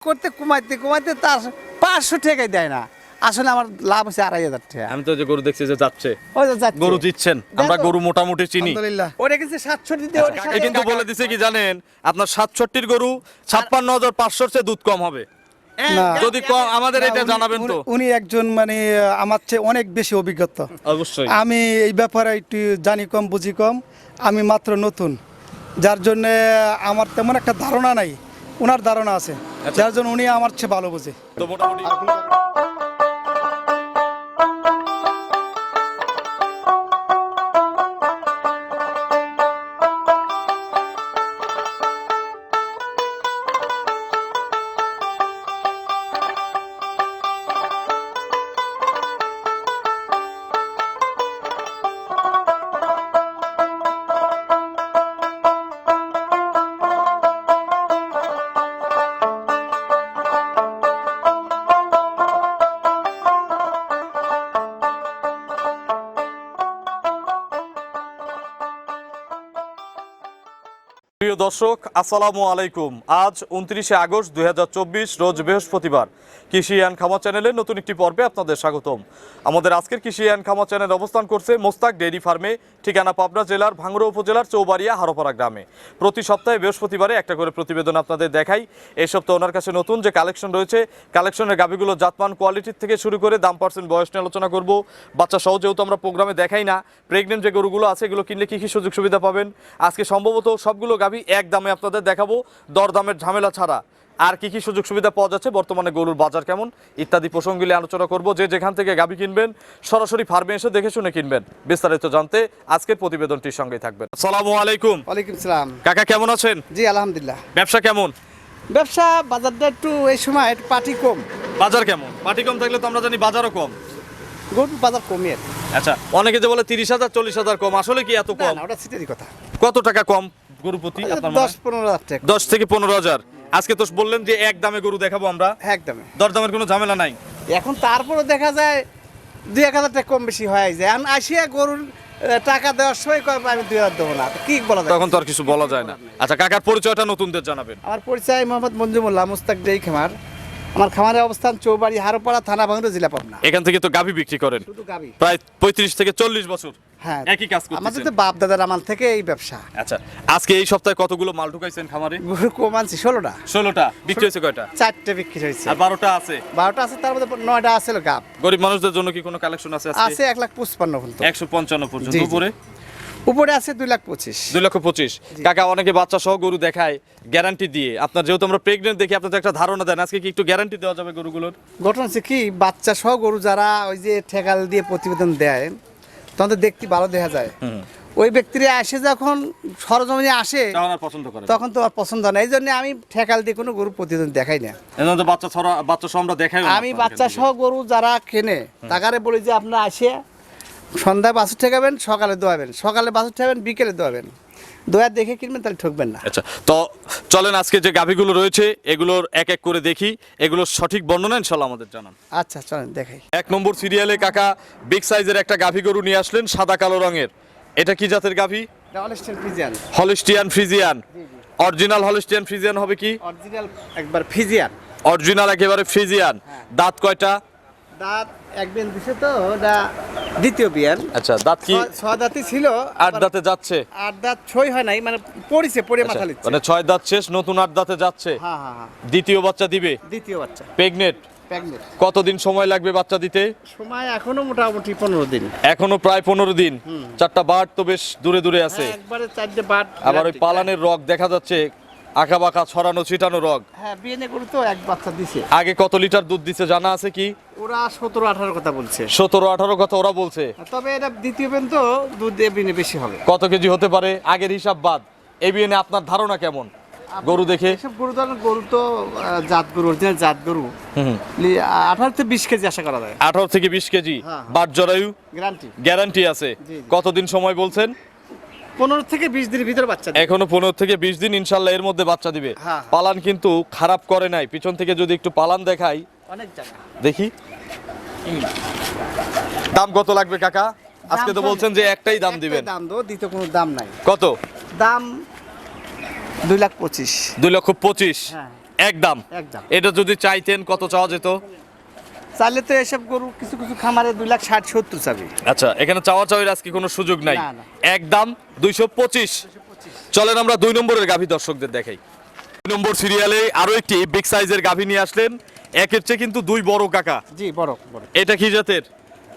করতে কমাইতে কমাইতে তার পাঁচশো টাকাই দেয় না। আসলে আমার লাভ হচ্ছে আড়াই হাজার টাকা। আমি তো যে গরু দেখছি যে যাচ্ছে। ওই যে যাচ্ছে। গরু দিচ্ছেন। আমরা গরু মোটামুটি চিনি। আলহামদুলিল্লাহ। ওটা কিন্তু সাতষট্টি দিয়ে কিন্তু বলে দিছে কি জানেন? আপনার সাতষট্টির গরু ছাপ্পান্ন হাজার পাঁচশোর চেয়ে দুধ কম হবে। যদি কম আমাদের এটা উনি- জানাবেন তো। উনি- উনি একজন মানে আমার চেয়ে অনেক বেশি অভিজ্ঞতা। অবশ্যই। আমি এই ব্যাপারে একটু জানি কম বুঝি কম। আমি মাত্র নতুন। যার জন্য আমার তেমন একটা ধারণা নাই। ওনার ধারণা আছে। যার জন্য উনি আমার চেয়ে ভালো বোঝে। তো মোটামুটি দর্শক, আসসালামু আলাইকুম। আজ উনত্রিশে আগস্ট দুই হাজার চব্বিশ, রোজ বৃহস্পতিবার। কৃষি অ্যান্ড খামা চ্যানেলের নতুন একটি পর্বে আপনাদের স্বাগতম। আমাদের আজকের কৃষি অ্যান্ড খামা চ্যানেল অবস্থান করছে মোস্তাক ডেইরি ফার্মে, ঠিকানা পাবনা জেলার ভাঙ্গুড়া উপজেলার চৌবাড়িয়া, হারোপাড়া গ্রামে। প্রতি সপ্তাহে বৃহস্পতিবারে একটা করে প্রতিবেদন আপনাদের দেখাই। এই সপ্তাহে ওনার কাছে নতুন যে কালেকশন রয়েছে, কালেকশনের গাভিগুলো জাতমান কোয়ালিটির থেকে শুরু করে দাম পার্সেন্ট বয়স নিয়ে আলোচনা করব। বাচ্চা সহ যেহেতু আমরা প্রোগ্রামে দেখাই না। প্রেগনেন্ট যে গরুগুলো আছে, এগুলো কিনলে কী কী সুযোগ সুবিধা পাবেন? আজকে সম্ভবত সবগুলো গাভি এক দামে আপনাদের দেখাবো দরদামের ঝামেলা ছাড়া। আর কি কি সুযোগ সুবিধা পাওয়া যাচ্ছে? বর্তমানে গরুর বাজার কেমন? ইত্যাদি প্রসঙ্গগুলি আলোচনা করব। যে যেখান থেকে গাভি কিনবেন সরাসরি ফার্মে এসে দেখে শুনে কিনবেন। বিস্তারিত জানতে আজকের প্রতিবেদনটির সঙ্গে থাকবেন। আসসালামু আলাইকুম। ওয়ালাইকুম সালাম। কাকা কেমন আছেন? জি আলহামদুলিল্লাহ। ব্যবসা কেমন? ব্যবসা বাজারটা একটু এই সময় একটু পাটি কম। বাজার কেমন? পাটি কম থাকলে তো আমরা জানি বাজারও কম। গরুর বাজার কমে আচ্ছা অনেকে যে বলে তিরিশ হাজার চল্লিশ হাজার কম। আসলে কি এত কম? ওটা সিটেরই কথা। কত টাকা কম? গরু প্রতি আপনার দশ পনেরো হাজার টাকা। দশ থেকে পনেরো হাজার। আজকে তো বললেন যে এক দামে গরু দেখাবো আমরা। দরদামের কোনো ঝামেলা নাই। এখন তারপরে দেখা যায় দুই এক হাজার টাকা কম বেশি হয়ে যায়। এখন আসিয়া গরুর টাকা দেওয়ার সময় কয় আমি দুই হাজার দেবো না। কি বলা যায়? তখন তো আর কিছু বলা যায় না। আচ্ছা কাকার পরিচয়টা নতুনদের জানাবেন। আমার পরিচয় মোহাম্মদ মঞ্জুমুল্লাহ মুস্তাক ডেই খামার। আমার খামারের অবস্থান চৌবাড়ি হারোপাড়া থানা ভাঙড়া জেলা পাবনা। এখান থেকে তো গাভী বিক্রি করেন। শুধু গাবি প্রায় পঁয়ত্রিশ থেকে চল্লিশ বছর হ্যাঁ একই কাজ করতেছেন। আমাদের তো বাপ দাদার আমল থেকে এই ব্যবসা। আচ্ছা আজকে এই সপ্তাহে কতগুলো মাল ঢুকাইছেন খামারে? কম আনছি ষোলোটা। ষোলোটা বিক্রি হয়েছে কয়টা? চারটে বিক্রি হয়েছে। আর বারোটা আছে? বারোটা আছে তার মধ্যে নয়টা আছে গাপ। গরিব মানুষদের জন্য কি কোনো কালেকশন আছে আছে এক লাখ পঁচপান্ন পর্যন্ত। একশো পঞ্চান্ন পর্যন্ত। উপরে? উপরে আছে দুই লাখ পঁচিশ। দুই লক্ষ পঁচিশ। কাকা অনেকে বাচ্চা সহ গরু দেখায় গ্যারান্টি দিয়ে। আপনার যেহেতু আমরা প্রেগনেন্ট দেখি আপনাদের একটা ধারণা দেন আজকে কি একটু গ্যারান্টি দেওয়া যাবে গরুগুলোর? ঘটনা হচ্ছে কি বাচ্চা সহ গরু যারা ওই যে ঠেকাল দিয়ে প্রতিবেদন দেয় তখন তো দেখতে ভালো দেখা যায়। ওই ব্যক্তিরা আসে যখন সরজমিনে আসে চাওয়ার পছন্দ করে তখন তো আর পছন্দ হয় না। এই জন্য আমি ঠেকাল দিয়ে কোনো গরু প্রতিবেদন দেখাই না। তো বাচ্চা ছড়া বাচ্চা সহ আমরা দেখাই আমি বাচ্চা সহ গরু যারা কেনে তাকারে বলি যে আপনারা আসে সন্ধ্যায় বাছুর ঠেকাবেন সকালে দোয়াবেন। সকালে বাছুর ঠেকাবেন বিকেলে দোয়াবেন। দোয়া দেখে কিনবেন তাহলে ঠকবেন না। আচ্ছা তো চলেন আজকে যে গাভীগুলো রয়েছে এগুলোর এক এক করে দেখি। এগুলোর সঠিক বর্ণনা ইনশাল্লাহ আমাদের জানান। আচ্ছা চলেন দেখাই। এক নম্বর সিরিয়ালে কাকা বিগ সাইজের একটা গাভী গরু নিয়ে আসলেন সাদা কালো রঙের। এটা কি জাতের গাভী? Holstein Friesian. Original Holstein Friesian হবে কি? অরিজিনাল একবার ফিজিয়ান অরিজিনাল একেবারে ফ্রিজিয়ান। দাঁত কয়টা? দাঁত একদিন দিছে তো ওটা দ্বিতীয় বিয়ান। আচ্ছা দাঁত কি? দাঁতই ছিল আট দাঁতে যাচ্ছে? আট দাঁত ছয় হয় নাই মানে পড়িছে পড়ে মাথা লিচ্ছে মানে ছয় দাঁত শেষ নতুন আট দাঁতে যাচ্ছে? হ্যাঁ হ্যাঁ হ্যাঁ। দ্বিতীয় বাচ্চা দিবে? দ্বিতীয় বাচ্চা। প্রেগনেট? কতদিন সময় লাগবে বাচ্চা দিতে? সময় এখনও মোটামুটি পনেরো দিন। এখনও প্রায় পনেরো দিন। চারটা বাট তো বেশ দূরে দূরে আছে। হ্যাঁ, একবারে চারটে বাট আবার ওই পালানের রগ দেখা যাচ্ছে আঁকা বাঁকা ছড়ানো ছিটানো রগ। হ্যাঁ বিয়ে করে তো এক বাচ্চা দিছে। আগে কত লিটার দুধ দিছে জানা আছে কি? ওরা সতেরো আঠারো কথা বলছে। সতেরো আঠারো কথা ওরা বলছে। তবে এটা দ্বিতীয় বেন তো দুধ বিনে বেশি হবে। কত কেজি হতে পারে? আগের হিসাব বাদ। এই বিয়ে নিয়ে আপনার ধারণা কেমন? গরু দেখে। গরু ধরেন গরু তো জাত গরু অরিজিনাল জাত গরু। আঠারো থেকে বিশ কেজি আশা করা যায়। আঠারো থেকে বিশ কেজি। হ্যাঁ। বাট জরায়ু। গ্যারান্টি গ্যারান্টি আছে। কতদিন সময় বলছেন? পনেরো থেকে বিশ দিনের ভিতরে বাচ্চা দেবে। এখনও পনেরো থেকে বিশ দিন ইনশাল্লাহ এর মধ্যে বাচ্চা দিবে। হ্যাঁ। পালান কিন্তু খারাপ করে নাই। পিছন থেকে যদি একটু পালান দেখাই। অনেক জায়গা। দেখি। দাম কত লাগবে কাকা? আজকে তো বলছেন যে একটাই দাম দিবেন। দাম দেবো দ্বিতীয় কোনো দাম নাই। কত? দাম দুই লাখ পঁচিশ। দুই লক্ষ পঁচিশ। হ্যাঁ। একদম এটা যদি চাইতেন কত চাওয়া যেত? চাইলে তো এসব গরু কিছু কিছু খামারে দুই লাখ ষাট সত্তর চাবি। আচ্ছা এখানে চাওয়া চাওয়ার আজকে কোনো সুযোগ নাই। একদম দুইশো পঁচিশ। চলেন আমরা দুই নম্বরের গাভী দর্শকদের দেখাই। দুই নম্বর সিরিয়ালে আরও একটি বিগ সাইজের গাভী নিয়ে আসলেন। একের চেয়ে কিন্তু দুই বড় কাকা। জি বড় বড়। এটা কি জাতের?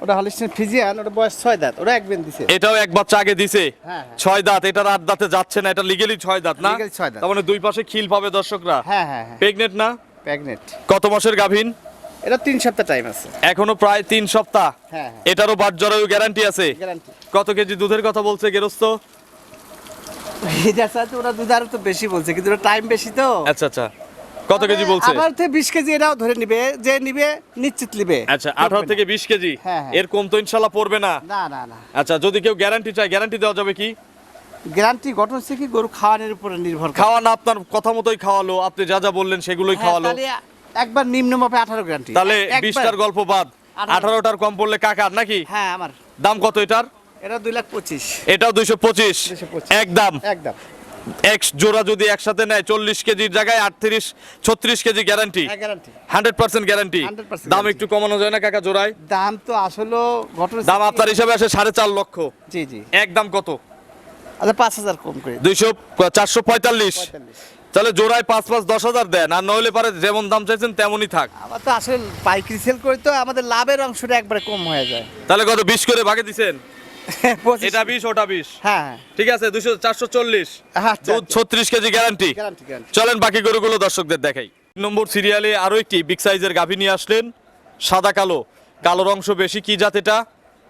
ওটা হলিস্টিন ফিজিয়ান ওটা বয়স ছয় দাঁত ওটা এক বেন দিছে। এটাও এক বাচ্চা আগে দিছে। হ্যাঁ, হ্যাঁ। ছয় দাঁত এটার আট দাঁতে যাচ্ছে না এটা লিগেলি ছয় দাঁত না? ছয় দাঁত। তার মানে দুই পাশে খিল পাবে দর্শকরা। হ্যাঁ হ্যাঁ হ্যাঁ। প্রেগনেন্ট না? প্রেগনেন্ট কত মাসের গাভীন? এটা তিন সপ্তাহ টাইম আছে। এখনও প্রায় তিন সপ্তাহ। হ্যাঁ, হ্যাঁ। এটারও বাট জরায়ু গ্যারান্টি আছে। গ্যারান্টি কত কেজি দুধের কথা বলছে গেরস্ত? ওরা দুধ আরও তো বেশি বলছে কিন্তু টাইম বেশি তো। আচ্ছা আচ্ছা। কত কেজি বলছে? আবার থেকে বিশ কেজি এটাও ধরে নিবে যে নিবে নিশ্চিত নিবে। আচ্ছা আঠারো থেকে বিশ কেজি? হ্যাঁ। এর কম তো ইনশাল্লাহ পড়বে না। না না না। আচ্ছা যদি কেউ গ্যারান্টি চায় গ্যারান্টি দেওয়া যাবে কি? গ্যারান্টি গঠন হচ্ছে কি? গরু খাওয়ানোর উপরে নির্ভর করে। খাওয়া না আপনার কথা মতোই খাওয়ালো আপনি যা যা বললেন সেগুলোই খাওয়ালো। একবার নিম্ন মাপে আঠারো গ্যারান্টি তাহলে বিশটার গল্প বাদ। আঠারোটার কম পড়লে কাকার নাকি? হ্যাঁ আমার। দাম কত এটার? এটা দুই লাখ পঁচিশ। এটাও দুইশো পঁচিশ। 225 একদম একদম। এক জোড়া যদি একসাথে নেয় চল্লিশ কেজির জায়গায় আটত্রিশ ছত্রিশ kg guarantee hundred percent guarantee দাম একটু কমানো যায় না কাকা জোড়ায়? দাম তো আসলে ঘটনা দাম আপনার হিসাবে আসে সাড়ে চার লক্ষ। জি জি। একদম কত? আচ্ছা পাঁচ হাজার কম করে। দুইশো চারশো পঁয়তাল্লিশ। তাহলে জোড়ায় পাঁচ পাঁচ দশ হাজার দেন আর নইলে পারে যেমন দাম চাইছেন তেমনই থাক। আমার তো আসলে পাইকারি সেল করে তো আমাদের লাভের অংশটা একবারে কম হয়ে যায়। তাহলে কত বিশ করে ভাগে দিছেন? পঁচিশ- এটা বিশ ওটা বিশ। হ্যাঁ। হ্যাঁ ঠিক আছে দুশো চারশো চল্লিশ। আচ্ছা দুধ ছত্রিশ কেজি গ্যারান্টি চলেন বাকি গরুগুলো দর্শকদের দেখাই। তিন নম্বর সিরিয়ালে আরও একটি বিগ সাইজের গাভী নিয়ে আসলেন সাদা কালো। কালোর অংশ বেশি কি জাত এটা?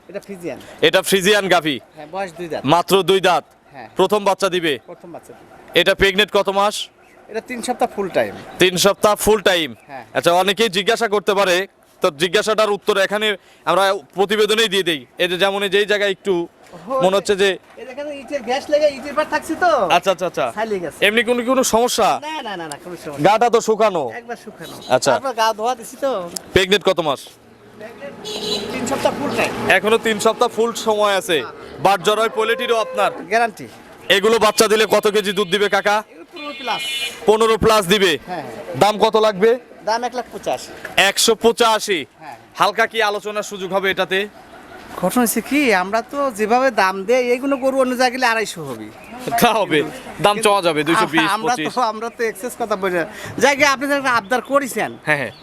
এটা ফিজিয়ান এটা ফ্রিজিয়ান গাভী। হ্যাঁ মাত্র দুই দাঁত। হ্যাঁ। প্রথম বাচ্চা দিবে? প্রথম বাচ্চা এটা প্রেগনেন্ট কত মাস? এটা তিন সপ্তাহ ফুল টাইম তিন সপ্তাহ ফুল টাইম হ্যাঁ। আচ্ছা অনেকেই জিজ্ঞাসা করতে পারে তো জিজ্ঞাসাটার উত্তর এখানে আমরা প্রতিবেদনেই দিয়ে দেই। এই যে যেমন এই যেই জায়গায় একটু মনে হচ্ছে যে এই দেখেন ইটের গ্যাস লেগে ইটের পার থাকছি তো। আচ্ছা আচ্ছা আচ্ছা। এমনি কোনো কোনো সমস্যা? না না না না কোনো সমস্যা। গাটা তো শুকানো। একবার শুকানো। আচ্ছা। গা ধোয়া দিছি তো। প্রেগনেন্ট কত মাস? তিন সপ্তাহ ফুল টাইম এখনও তিন সপ্তাহ ফুল সময় আছে। বাট জরাই পোলেটিরও আপনার। গ্যারান্টি। এগুলো বাচ্চা দিলে কত কেজি দুধ দিবে কাকা? পনেরো প্লাস। দিবে। হ্যাঁ হ্যাঁ। দাম কত লাগবে? দাম এক লাখ পঁচাশি। একশো পঁচাশি। হ্যাঁ। হালকা কি আলোচনার সুযোগ হবে এটাতে? ঘটনা হচ্ছে কি আমরা তো যেভাবে দাম দেই এইগুলো গরু অন্য জায়গায় গেলে আড়াইশো হবে। তা হবে। দাম চাওয়া যাবে দুইশো বিশ আমরা তো আমরা তো এক্সেস কথা বলি না। জায়গায় আপনি একটা আবদার করেছেন। হ্যাঁ হ্যাঁ।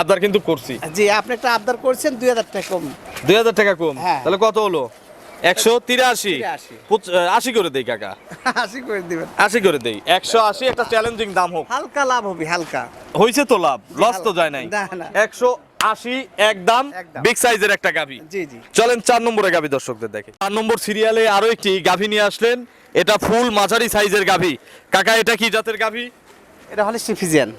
আবদার কিন্তু করছি। জি আপনি একটা আবদার করছেন দুই হাজার টাকা কম। দুই হাজার টাকা কম। তাহলে কত হলো? একশো তিরাশি। আশি করে দেই কাকা। আশি করে দিবেন। আশি করে দেই। একশো আশি একটা চ্যালেঞ্জিং দাম হোক। হালকা লাভ হবে হালকা। হয়েছে তো লাভ লস তো যায় নাই। একশো আশি একদম একদম। বিগ সাইজের একটা গাভি। জি জি। চলেন চার নম্বরে গাভি দর্শকদের দেখে। চার নম্বর সিরিয়ালে আরও একটি গাভি নিয়ে আসলেন। এটা ফুল মাঝারি সাইজের গাভী। কাকা এটা কি জাতের গাভী? এটা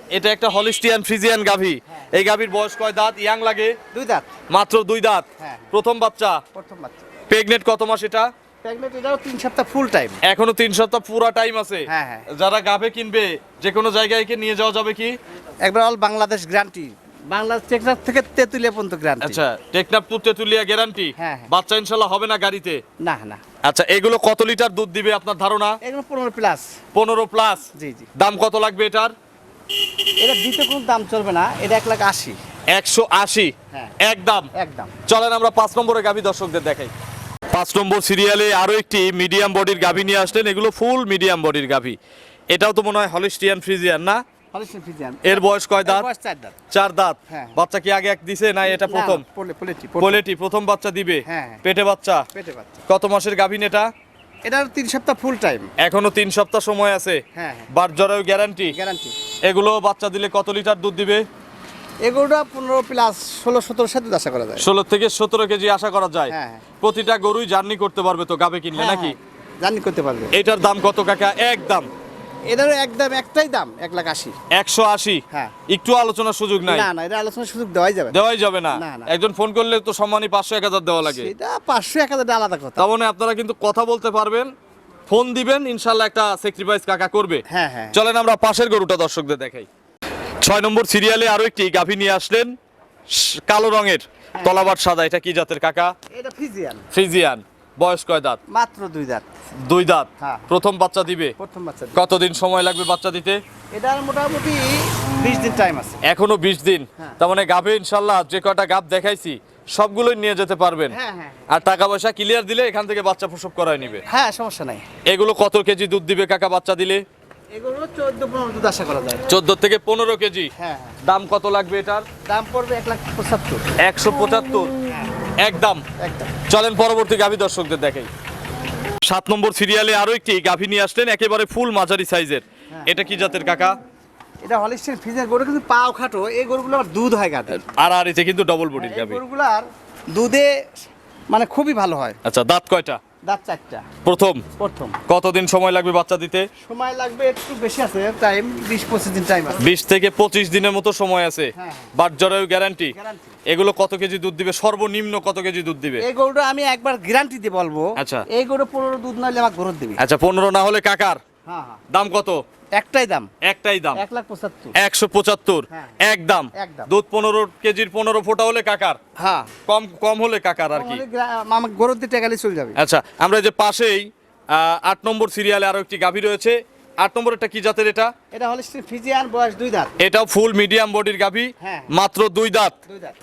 এটা একটা হলিস্টিয়ান ফ্রিজিয়ান গাভি। এই গাভির বয়স কয় দাঁত? ইয়াং লাগে? দুই দাঁত। মাত্র দুই দাঁত। হ্যাঁ। প্রথম বাচ্চা? প্রথম বাচ্চা। প্রেগনেন্ট কত মাস এটা? তিন সপ্তাহ ফুল টাইম এখনও তিন সপ্তাহ পুরা টাইম আছে। হ্যাঁ, হ্যাঁ। যারা গাভে কিনবে যে কোনো জায়গায় কি নিয়ে যাওয়া যাবে কি? একবার অল বাংলাদেশ গ্যারান্টি বাংলাদেশ টেকনাফ থেকে তেঁতুলিয়া পর্যন্ত গ্যারান্টি আচ্ছা টেকনাফ তুতে তুলিয়া গ্যারান্টি হ্যাঁ। বাচ্চা ইনশাল্লাহ হবে না গাড়িতে? না না। আচ্ছা এগুলো কত লিটার দুধ দিবে আপনার ধারণা? এগুলো পনেরো প্লাস পনেরো প্লাস জি জি। দাম কত লাগবে এটার? এটা দিতে কোনো দাম চলবে না এটা এক লাখ আশি। একশো আশি? হ্যাঁ। একদম। একদম। চলেন আমরা পাঁচ নম্বরে গাভী দর্শকদের দেখাই। পাঁচ নম্বর সিরিয়ালে আরও একটি মিডিয়াম বডির গাভী নিয়ে আসলেন। এগুলো ফুল মিডিয়াম বডির গাভী। এটাও তো মনে হয় হলিস্টিয়ান ফ্রিজিয়ান না? এর বয়স কয় দাঁত? চার দাঁত। হ্যাঁ। বাচ্চা কি আগে এক দিছে না এটা প্রথম? পোলেটি, প্রথম। বাচ্চা দিবে? হ্যাঁ, হ্যাঁ। পেটে বাচ্চা? কত মাসের গাভীন এটা এটার তিন সপ্তাহ ফুল টাইম এখনও তিন সপ্তাহ সময় আছে। বার জরায়ু গ্যারান্টি গ্যারান্টি এগুলো বাচ্চা দিলে কত লিটার দুধ দিবে? এগুলোটা পনেরো প্লাস ষোলো সতেরো সাথে আশা করা যায়। ষোলো থেকে সতেরো কেজি আশা করা যায়। হ্যাঁ, হ্যাঁ। প্রতিটা গরুই জার্নি করতে পারবে তো গাবে কিনলে হ্যাঁ, নাকি? জার্নি করতে পারবে। এটার দাম কত কাকা? একদম এটারও একদম একটাই দাম এক লাখ আশি। একশো আশি? হ্যাঁ। একটু আলোচনার সুযোগ নাই? না না এটা আলোচনার সুযোগ দেওয়াই যাবে দেওয়াই যাবে না। একজন ফোন করলে তো সম্মানী পাঁচশো এক হাজার দেওয়া লাগে। এটা পাঁচশো এক হাজার আলাদা কথা। তার মানে আপনারা কিন্তু কথা বলতে পারবেন ফোন দিবেন ইনশাল্লাহ একটা স্যাক্রিফাইস কাকা করবে। হ্যাঁ, হ্যাঁ। চলেন আমরা পাশের গরুটা দর্শকদের দেখাই। ছয় নম্বর সিরিয়ালে আরও একটি গাভী নিয়ে আসলেন। কালো রঙের তলাবার সাদা এটা কি জাতের কাকা? এটা ফিজিয়ান। ফ্রিজিয়ান বয়স কয় দাঁত? মাত্র দুই দাঁত। দুই দাঁত। হ্যাঁ। প্রথম বাচ্চা দিবে? প্রথম বাচ্চা কতদিন সময় লাগবে বাচ্চা দিতে? এটার মোটামুটি বিশ দিন টাইম আছে। এখনও বিশ দিন। হ্যাঁ। তার মানে গাবে ইনশাল্লাহ যে কটা গাব দেখাইছি সবগুলোই নিয়ে যেতে পারবেন। হ্যাঁ। আর টাকা পয়সা ক্লিয়ার দিলে এখান থেকে বাচ্চা প্রসব করায় নিবে। হ্যাঁ সমস্যা নাই। এগুলো কত কেজি দুধ দিবে কাকা বাচ্চা দিলে? এগুলো আশা করা যায়। থেকে পনেরো কেজি? হ্যাঁ হ্যাঁ। দাম কত লাগবে এটার? দাম পড়বে লাখ পঁচাত্তর। একদম। একদম। চলেন পরবর্তী গাভী দর্শকদের দেখাই। সাত নম্বর সিরিয়ালে আরও একটি গাভী নিয়ে আসলেন একেবারে ফুল মাঝারি সাইজের এটা কি জাতের কাকা? এটা গরু কিন্তু পাও খাটো। এই গরুগুলো আবার দুধ হয় আর আর এতে কিন্তু ডবল বডির গাভী। গরুগুলার দুধে মানে খুবই ভালো হয়। আচ্ছা দাঁত কয়টা? দাঁত চারটা। প্রথম? প্রথম। কতদিন সময় লাগবে বাচ্চা দিতে? সময় লাগবে একটু বেশি আছে টাইম বিশ পঁচিশ দিন টাইম আছে। বিশ থেকে পঁচিশ দিনের মতো সময় আছে। হ্যাঁ। বাট জরায়ু গ্যারান্টি এগুলো কত কেজি দুধ দিবে? সর্বনিম্ন কত কেজি দুধ দিবে? এই গরুটা আমি একবার গ্যারান্টি দিয়ে বলব আচ্ছা। এই গরু পনেরো দুধ নাহলে আমার গরুর দিবে। আচ্ছা পনেরো না হলে কাকার? হ্যাঁ হ্যাঁ দাম কত? একটাই দাম। একটাই দাম। এক লাখ পঁচাত্তর। একশো পঁচাত্তর? এক একদম একদম। দুধ পনেরো কেজির পনেরো ফোটা হলে কাকার? হ্যাঁ। কম কম হলে কাকার আর কি? গরুর দিয়ে টেকালি চলে যাবে। আচ্ছা আমরা এই যে পাশেই আট নম্বর সিরিয়ালে আরও একটি গাভী রয়েছে। আট নম্বরটা কি জাতের এটা? এটা হলিস্টের ফিজিয়ান বয়স দুই দাঁত। এটাও ফুল মিডিয়াম বডির গাভী হ্যাঁ। মাত্র দুই দাঁত।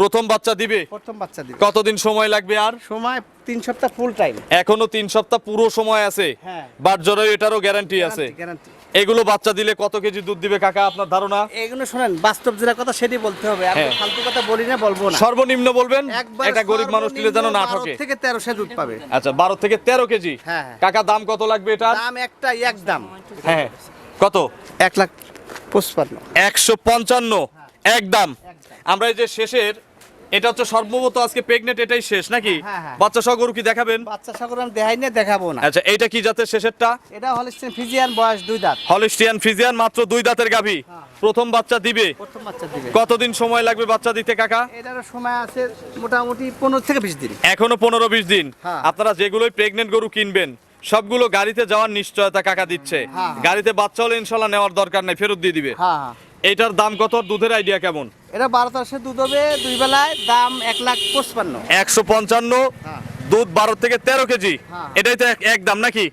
প্রথম বাচ্চা দিবে? প্রথম বাচ্চা দিবে। কতদিন সময় লাগবে আর? সময় তিন সপ্তাহ ফুল টাইম এখনও তিন সপ্তাহ পুরো সময় আছে? হ্যাঁ। বাট জরায়ু এটারও গ্যারান্টি আছে। গ্যারান্টি এগুলো বাচ্চা দিলে কত কেজি দুধ দিবে কাকা আপনার ধারণা? এইগুলো শোনেন বাস্তব যেটা কথা সেটি বলতে হবে। আমি হ্যাঁ। ফালতু কথা বলি না বলব না। সর্বনিম্ন বলবেন? একটা গরিব মানুষ নিলে যেন না ঠকে। থেকে তেরো সে দুধ পাবে। আচ্ছা বারো থেকে তেরো কেজি। হ্যাঁ, হ্যাঁ। কাকা দাম কত লাগবে এটা দাম একটা এক দাম। হ্যাঁ কত? এক লাখ পঁচপান্ন। একশো পঞ্চান্ন। এক দাম। আমরা এই যে শেষের এটা হচ্ছে সর্বমত আজকে প্রেগনেন্ট এটাই শেষ নাকি? হ্যাঁ, হ্যাঁ। বাচ্চা সহ গরু কি দেখাবেন? বাচ্চা সাগর আমি দেখাই না দেখাবো না। আচ্ছা এইটা কি জাতের শেষেরটা? এটা হলিস্টেন ফিজিয়ান বয়স দুই দাঁত। হলিস্টিয়ান ফিজিয়ান মাত্র দুই দাঁতের গাভী। হ্যাঁ। প্রথম বাচ্চা দিবে। প্রথম বাচ্চা দিবে। কতদিন সময় লাগবে বাচ্চা দিতে কাকা? এটারও সময় আছে মোটামুটি পনেরো থেকে বিশ দিন। এখনও পনেরো বিশ দিন। হ্যাঁ। আপনারা যেগুলোই প্রেগনেন্ট গরু কিনবেন সবগুলো গাড়িতে যাওয়ার নিশ্চয়তা কাকা দিচ্ছে। হ্যাঁ। গাড়িতে বাচ্চা হলে ইনশাল্লাহ নেওয়ার দরকার নাই ফেরত দিয়ে দিবে। হ্যাঁ হ্যাঁ। এটার দাম কত? দুধের আইডিয়া কেমন? এটা বারো তার দুধ হবে দুই বেলায় দাম এক লাখ পঁচপান্ন। একশো পঞ্চান্ন হ্যাঁ। দুধ বারো থেকে তেরো কেজি। হ্যাঁ। এটাই তো এক- দাম নাকি?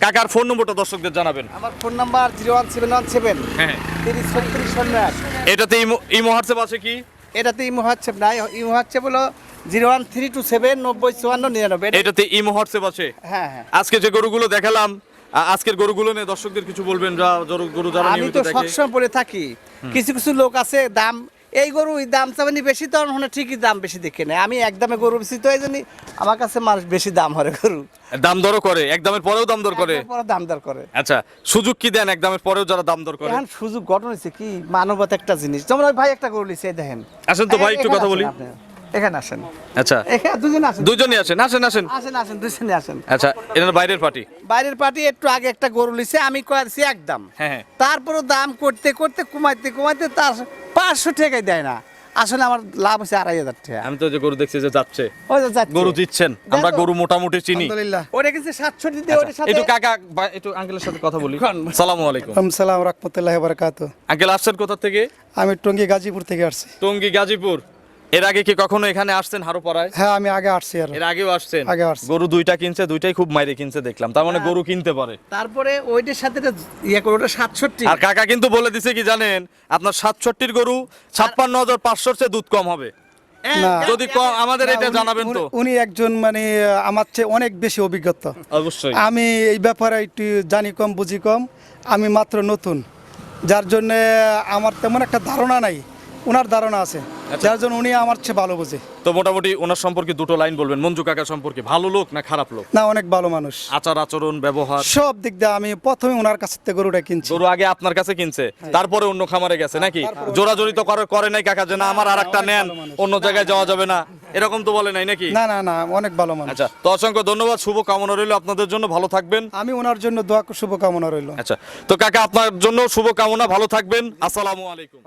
কাকার ফোন নম্বরটা দর্শকদের জানাবেন। আমার phone number zero one seven one seven হ্যাঁ। তিরিশ ছত্রিশ এটাতে ইমো ইমো হোয়াটসঅ্যাপ আছে কি? এটাতে ইমো হোয়াটসঅ্যাপ নাই ইমো হোয়াটসঅ্যাপ হলো zero one three two seven নব্বই চুয়ান্ন নিরানব্বই। এটাতে ইমো হোয়াটসঅ্যাপ আছে। হ্যাঁ হ্যাঁ। আজকে যে গরুগুলো দেখালাম আজকের গরুগুলো নিয়ে দর্শকদের কিছু বলবেন যা গরু যারা আমি তো সবসময় বলে থাকি কিছু কিছু লোক আছে দাম এই গরু দাম চাবেনি বেশি তো মানে ঠিকই দাম বেশি দেখে নেয়। আমি একদমে গরু বেশি তো এই জন্যই আমার কাছে মানুষ বেশি দাম হরে গরু। দাম দরও করে একদমের পরেও দাম দর করে। দাম দর করে। আচ্ছা সুযোগ কি দেন একদমের পরেও যারা দাম দর করে? সুযোগ গঠন হয়েছে কি? মানবতা একটা জিনিস। ওই ভাই একটা গরু লিছে দেখেন। আসেন তো ভাই একটু কথা বলি। এখানে আসেন। আচ্ছা। এখানে দুজন আসেন। দুজনই আসেন আসেন আসেন। আসেন আসেন দুজনে আসেন। আচ্ছা এনার বাইরের পার্টি বাইরের পার্টি একটু আগে একটা গরু লিছে আমি কয়েছি একদম হ্যাঁ হ্যাঁ। তারপরও দাম করতে করতে কমাইতে কমাইতে তার পাঁচশো টাকাই দেয় না। আসলে আমার লাভ হচ্ছে আড়াই হাজার টাকা। আমি তো যে গরু দেখছি যে যাচ্ছে। ওই গরু দিচ্ছেন। আমরা গরু মোটামুটি চিনি। আলহামদুলিল্লাহ। ওটা কিন্তু সাতষট্টি দিয়ে ওটার আচ্ছা, সাথে একটু কাকা একটু আঙ্কেলের সাথে কথা বলি? সালামু আলাইকুম। সালাম রহমতুল্লাহ বারকাত আঙ্কেল আসছেন কোথা থেকে? আমি টঙ্গী গাজীপুর থেকে আসছি। টঙ্গী গাজীপুর। এর আগে কি কখনো এখানে আসছেন হারোপাড়ায়? হ্যাঁ আমি আগে আসছি আর এর আগেও আসছেন? আগে আসছি। গরু দুইটা কিনছে দুইটাই খুব মাইরে কিনছে দেখলাম। তার মানে গরু কিনতে পারে। তারপরে ওইটার সাথে ইয়ে করে ওটা সাতষট্টি। আর কাকা কিন্তু বলে দিছে কি জানেন আপনার সাতষট্টির গরু ছাপ্পান্ন হাজার পাঁচশোর চেয়ে দুধ কম হবে। যদি কম আমাদের এটা জানাবেন তো। উনি একজন মানে আমার চেয়ে অনেক বেশি অভিজ্ঞতা। অবশ্যই। আমি এই ব্যাপারে একটু জানি কম বুঝি কম। আমি মাত্র নতুন। যার জন্য আমার তেমন একটা ধারণা নাই। ওনার ধারণা আছে। আচ্ছা। যার জন্য উনি আমার চেয়ে ভালো বোঝে। তো মোটামুটি ওনার সম্পর্কে দুটো লাইন বলবেন। মঞ্জু কাকা সম্পর্কে ভালো লোক না খারাপ লোক? না অনেক ভালো মানুষ। আচার আচরণ ব্যবহার? সব দিক দিয়ে আমি প্রথমে ওনার কাছ থেকে গরুটা কিনছি। গরু আগে আপনার কাছে কিনছে তারপরে অন্য খামারে গেছে নাকি? জোরাজোরি তো করে করে নাই কাকা যে না আমার আর একটা নেন অন্য জায়গায় যাওয়া যাবে না। এরকম তো বলে নাই নাকি? না না না অনেক ভালো মানুষ। আচ্ছা তো অসংখ্য ধন্যবাদ শুভ কামনা রইল আপনাদের জন্য ভালো থাকবেন। আমি ওনার জন্য দোয়া শুভ কামনা রইল। আচ্ছা তো কাকা আপনার জন্য শুভ কামনা ভালো থাকবেন। আসসালামু আলাইকুম।